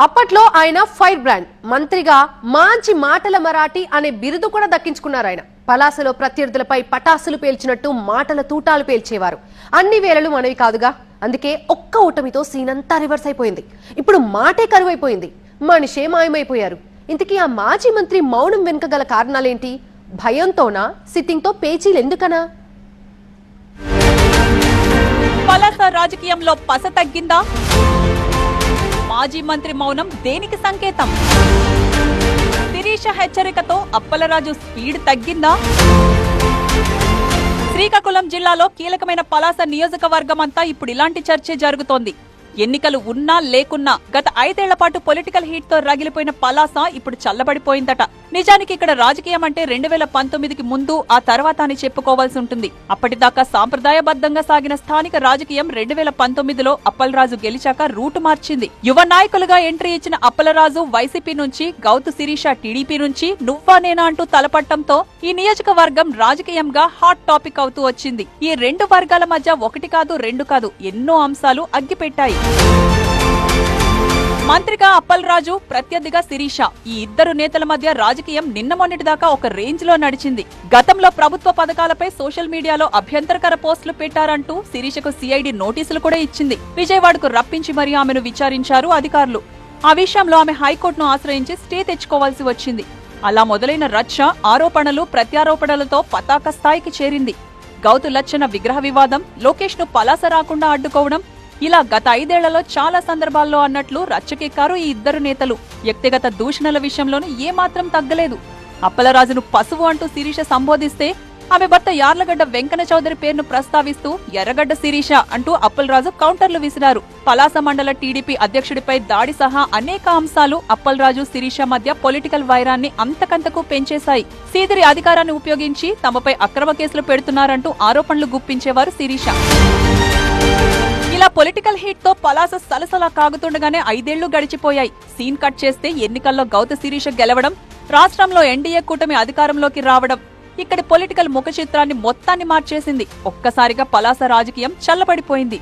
అప్పట్లో ఆయన fire brand మంత్రిగా మంచి మాటల మరాఠీ అనే బిరుదు కూడా దక్కించుకున్నారు ఆయన. పలాసలో ప్రత్యర్థులపై పటాసులు పేల్చినట్టు మాటల తూటాలు పేల్చేవారు. అన్ని వేళలు మనవి కాదుగా? అందుకే ఒక్క ఓటమితో సీనంతా రివర్స్ అయిపోయింది. ఇప్పుడు మాటే కరువైపోయింది. మనిషే మాయమైపోయారు. ఇంతకీ ఆ మాజీ మంత్రి మౌనం వెనుక గల కారణాలేంటి? భయంతోనా? సిట్టింగ్తో పేచీలు ఎందుకనా? పలాస రాజకీయంలో పస తగ్గిందా? మాజీ మంత్రి మౌనం దేనికి సంకేతం? శిరీష హెచ్చరికతో అప్పలరాజు స్పీడ్ తగ్గిందా? శ్రీకాకుళం జిల్లాలో కీలకమైన పలాస నియోజకవర్గం అంతా ఇప్పుడు ఇలాంటి చర్చే జరుగుతోంది. ఎన్నికలు ఉన్నా లేకున్నా గత ఐదేళ్ళ పాటు పొలిటికల్ హీట్తో రగిలిపోయిన పలాస ఇప్పుడు చల్లబడిపోయిందట. నిజానికి ఇక్కడ రాజకీయం అంటే రెండు వేల పంతొమ్మిదికి ముందు ఆ తర్వాత అని చెప్పుకోవాల్సి ఉంటుంది. అప్పటిదాకా సాంప్రదాయబద్ధంగా సాగిన స్థానిక రాజకీయం రెండు వేల పంతొమ్మిదిలో అప్పలరాజు గెలిచాక రూటు మార్చింది. యువ నాయకులుగా ఎంట్రీ ఇచ్చిన అప్పలరాజు వైసీపీ నుంచి గౌతు శిరీష టీడీపీ నుంచి నువ్వా నేనా అంటూ తలపట్టంతో ఈ నియోజకవర్గం రాజకీయంగా హాట్ టాపిక్ అవుతూ వచ్చింది. ఈ రెండు వర్గాల మధ్య ఒకటి కాదు రెండు కాదు ఎన్నో అంశాలు అగ్గిపెట్టాయి. మంత్రిగా అప్పలరాజు ప్రత్యర్థిగా శిరీష. ఈ ఇద్దరు నేతల మధ్య రాజకీయం నిన్న మొన్నటిదాకా ఒక రేంజ్లో నడిచింది. గతంలో ప్రభుత్వ పథకాలపై సోషల్ మీడియాలో అభ్యంతరకర పోస్టులు పెట్టారంటూ శిరీషకు సిఐడి నోటీసులు కూడా ఇచ్చింది. విజయవాడకు రప్పించి మరీ ఆమెను విచారించారు అధికారులు. ఆ విషయంలో ఆమె హైకోర్టును ఆశ్రయించి స్టే తెచ్చుకోవాల్సి వచ్చింది. అలా మొదలైన రచ్చ ఆరోపణలు ప్రత్యారోపణలతో పతాక స్థాయికి చేరింది. గౌతు లచ్చన విగ్రహ వివాదం లోకేష్ను పలాస రాకుండా అడ్డుకోవడం ఇలా గత ఐదేళ్ళలో చాలా సందర్భాల్లో అన్నట్లు రచ్చకెక్కారు ఈ ఇద్దరు నేతలు. వ్యక్తిగత దూషణల విషయంలోనూ ఏమాత్రం తగ్గలేదు. అప్పలరాజును పశువు అంటూ శిరీష సంబోధిస్తే ఆమె భర్త యార్లగడ్డ వెంకన్న చౌదరి పేరును ప్రస్తావిస్తూ ఎర్రగడ్డ శిరీష అంటూ అప్పలరాజు కౌంటర్లు విసిరారు. పలాస మండల టీడీపీ అధ్యక్షుడిపై దాడి సహా అనేక అంశాలు అప్పలరాజు శిరీష మధ్య పొలిటికల్ వైరాన్ని అంతకంతకు పెంచేశాయి. సీదిరి అధికారాన్ని ఉపయోగించి తమపై అక్రమ కేసులు పెడుతున్నారంటూ ఆరోపణలు గుప్పించేవారు శిరీష. ఇలా పొలిటికల్ హీట్తో పలాస సలసలా కాగుతుండగానే ఐదేళ్ళు గడిచిపోయాయి. సీన్ కట్ చేస్తే ఎన్నికల్లో గౌత శిరీష గెలవడం రాష్ట్రంలో ఎన్డీఏ కూటమి అధికారంలోకి రావడం. ఇక్కడి పొలిటికల్ ముఖ చిత్రాన్ని మొత్తాన్ని మార్చేసింది. ఒక్కసారిగా పలాస రాజకీయం చల్లబడిపోయింది.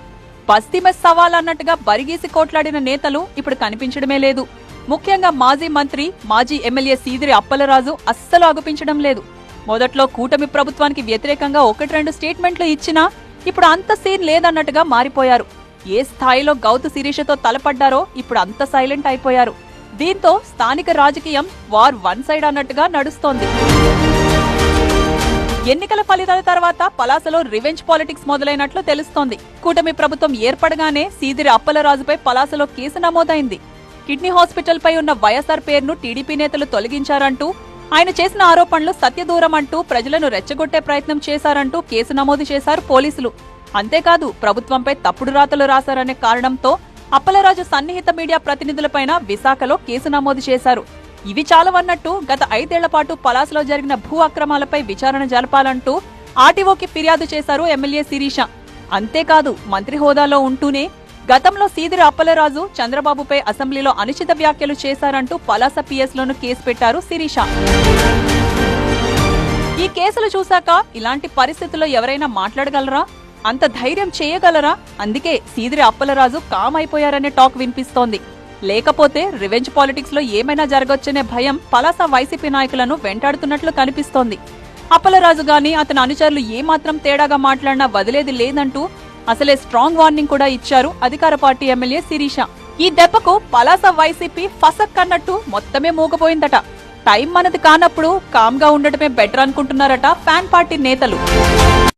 పశ్చిమ సవాల్ అన్నట్టుగా బరిగీసి కోట్లాడిన నేతలు ఇప్పుడు కనిపించడమే లేదు. ముఖ్యంగా మాజీ మంత్రి మాజీ ఎమ్మెల్యే సీదిరి అప్పలరాజు అస్సలు అగుపించడం లేదు. మొదట్లో కూటమి ప్రభుత్వానికి వ్యతిరేకంగా ఒకటి రెండు స్టేట్మెంట్లు ఇచ్చినా ఇప్పుడు అంత సీన్ లేదన్నట్టుగా మారిపోయారు. ఏ స్థాయిలో గౌతు శిరీషతో తలపడ్డారో ఇప్పుడు అంత సైలెంట్ అయిపోయారు. దీంతో స్థానిక రాజకీయం వార్ వన్ సైడ్ అన్నట్టుగా నడుస్తోంది. ఎన్నికల ఫలితాల తర్వాత పలాసలో రివెంజ్ పాలిటిక్స్ మొదలైనట్లు తెలుస్తోంది. కూటమి ప్రభుత్వం ఏర్పడగానే సీదిరి అప్పలరాజుపై పలాసలో కేసు నమోదైంది. కిడ్నీ హాస్పిటల్ పై ఉన్న వైఎస్ఆర్ పేరును టీడీపీ నేతలు తొలగించారంటూ ఆయన చేసిన ఆరోపణలు సత్యదూరం అంటూ ప్రజలను రెచ్చగొట్టే ప్రయత్నం చేశారంటూ కేసు నమోదు చేశారు పోలీసులు. అంతేకాదు ప్రభుత్వంపై తప్పుడు రాతలు రాశారనే కారణంతో అప్పలరాజు సన్నిహిత మీడియా ప్రతినిధులపైన విశాఖలో కేసు నమోదు చేశారు. ఇవి చాలవన్నట్టు గత ఐదేళ్ళ పాటు పలాసలో జరిగిన భూ అక్రమాలపై విచారణ జరపాలంటూ ఆర్టీఓకి ఫిర్యాదు చేశారు ఎమ్మెల్యే శిరీష. అంతేకాదు మంత్రి హోదాలో ఉంటూనే గతంలో సీదిరి అప్పలరాజు చంద్రబాబుపై అసెంబ్లీలో అనుచిత వ్యాఖ్యలు చేశారంటూ పలాస పిఎస్లోను కేసు పెట్టారు శిరీష. ఈ కేసులు చూశాక ఇలాంటి పరిస్థితుల్లో ఎవరైనా మాట్లాడగలరా? అంత ధైర్యం చేయగలరా? అందుకే సీదిరి అప్పలరాజు కామ్ అయిపోయారనే టాక్ వినిపిస్తోంది. లేకపోతే రివెంజ్ పాలిటిక్స్లో ఏమైనా జరగొచ్చనే భయం పలాస వైసీపీ నాయకులను వెంటాడుతున్నట్లు కనిపిస్తోంది. అప్పలరాజు గాని అతని అనుచరులు ఏమాత్రం తేడాగా మాట్లాడినా వదిలేది లేదంటూ అసలే స్ట్రాంగ్ వార్నింగ్ కూడా ఇచ్చారు అధికార పార్టీ ఎమ్మెల్యే శిరీష. ఈ దెబ్బకు పలాస వైసీపీ ఫసక్ అన్నట్టు మొత్తమే మూగపోయిందట టైం మనది కానప్పుడు కామ్గా ఉండటమే బెటర్ అనుకుంటున్నారట ఫ్యాన్ పార్టీ నేతలు.